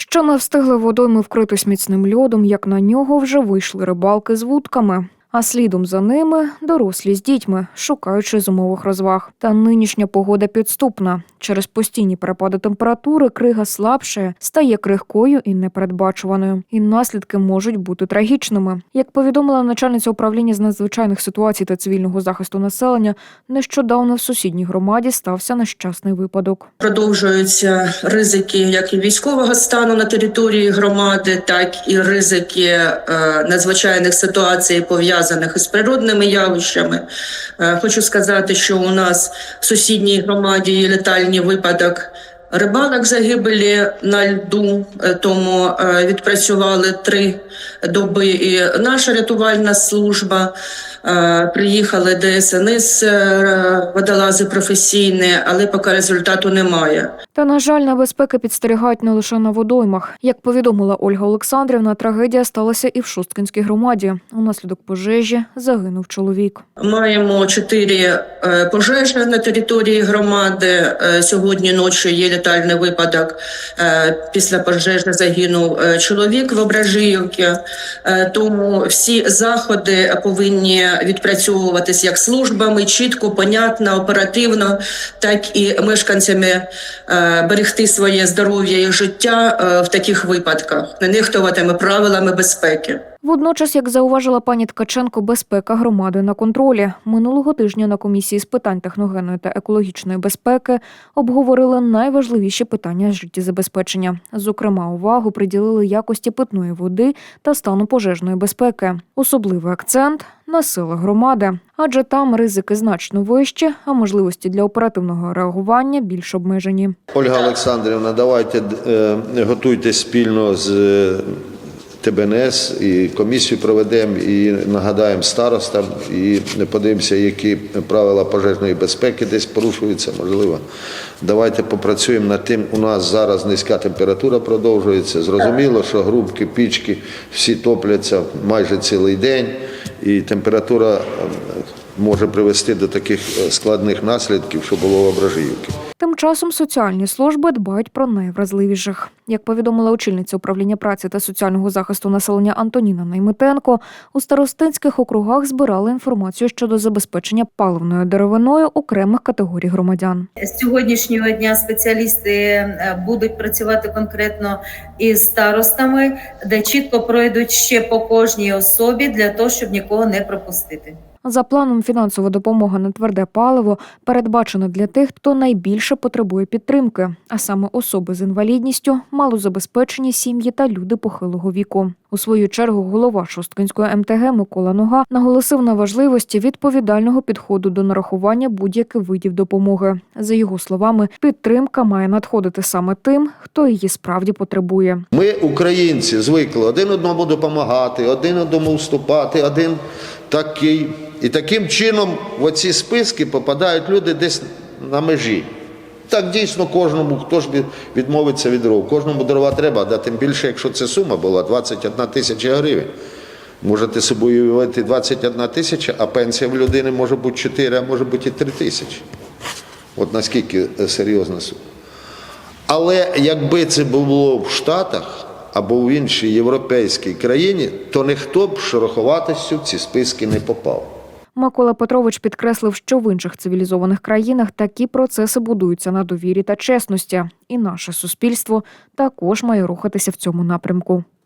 Що не встигли водойми вкритись міцним льодом, як на нього вже вийшли рибалки з вудками. А слідом за ними дорослі з дітьми, шукаючи зимових розваг. Та нинішня погода підступна. Через постійні перепади температури крига слабшає, стає крихкою і непередбачуваною. І наслідки можуть бути трагічними. Як повідомила начальниця управління з надзвичайних ситуацій та цивільного захисту населення, нещодавно в сусідній громаді стався нещасний випадок. Продовжуються ризики як і військового стану на території громади, так і ризики е, надзвичайних ситуацій, пов'язаних із природними явищами. Е, хочу сказати, що у нас в сусідній громаді є летальний випадок. Рибалок загибелі на льду, е, тому е, відпрацювали три доби. І наша рятувальна служба приїхали ДСНС, е, водолази професійні, але поки результату немає. Та на жаль, небезпеки підстерігають не лише на водоймах. Як повідомила Ольга Олександрівна, трагедія сталася і в Шосткинській громаді. Унаслідок пожежі загинув чоловік. Маємо чотири е, пожежі на території громади. Е, Сьогодні ночі є летальний випадок. Е, Після пожежі загинув чоловік в Ображіївці. Е, Тому всі заходи повинні відпрацьовуватись як службами, чітко, понятно, оперативно, так і мешканцями берегти своє здоров'я і життя в таких випадках, не нехтуватиме правилами безпеки. Водночас, як зауважила пані Ткаченко, безпека громади на контролі. Минулого тижня на комісії з питань техногенної та екологічної безпеки обговорили найважливіші питання життєзабезпечення. Зокрема, увагу приділили якості питної води та стану пожежної безпеки. Особливий акцент на сили громади, адже там ризики значно вищі, а можливості для оперативного реагування більш обмежені. Ольга Олександрівна, давайте е, готуйтесь спільно з ТБНС і комісію проведемо і нагадаємо старостам і подивимося, які правила пожежної безпеки десь порушуються, можливо. Давайте попрацюємо над тим. У нас зараз низька температура продовжується. Зрозуміло, що грубки, пічки всі топляться майже цілий день, і температура може привести до таких е, складних наслідків, що було в Ображіївці. Часом соціальні служби дбають про найвразливіших. Як повідомила очільниця управління праці та соціального захисту населення Антоніна Найметенко, у старостинських округах збирали інформацію щодо забезпечення паливною деревиною окремих категорій громадян. З сьогоднішнього дня спеціалісти е, будуть працювати конкретно із старостами, де чітко пройдуть ще по кожній особі для того, щоб нікого не пропустити. За планом, фінансова допомога на тверде паливо передбачена для тих, хто найбільше потребує підтримки, а саме особи з інвалідністю, малозабезпечені сім'ї та люди похилого віку. У свою чергу голова Шосткинської МТГ Микола Нога наголосив на важливості відповідального підходу до нарахування будь-яких видів допомоги. За його словами, підтримка має надходити саме тим, хто її справді потребує. Ми, українці, звикли один одному допомагати, один одному вступати, один такий. І таким чином в оці списки попадають люди десь на межі. Так дійсно кожному, хто ж відмовиться від дров. Кожному дрова треба, да тим більше, якщо це сума була 21 тисяча гривень. Можете собі уявити 21 тисяча, а пенсія в людини може бути 4, а може бути і 3 тисячі. От наскільки е, серйозна сума. Але якби це було в Штатах або в іншій європейській країні, то ніхто б шероховатістю в ці списки не попав. Микола Петрович підкреслив, що в інших цивілізованих країнах такі процеси будуються на довірі та чесності, і наше суспільство також має рухатися в цьому напрямку.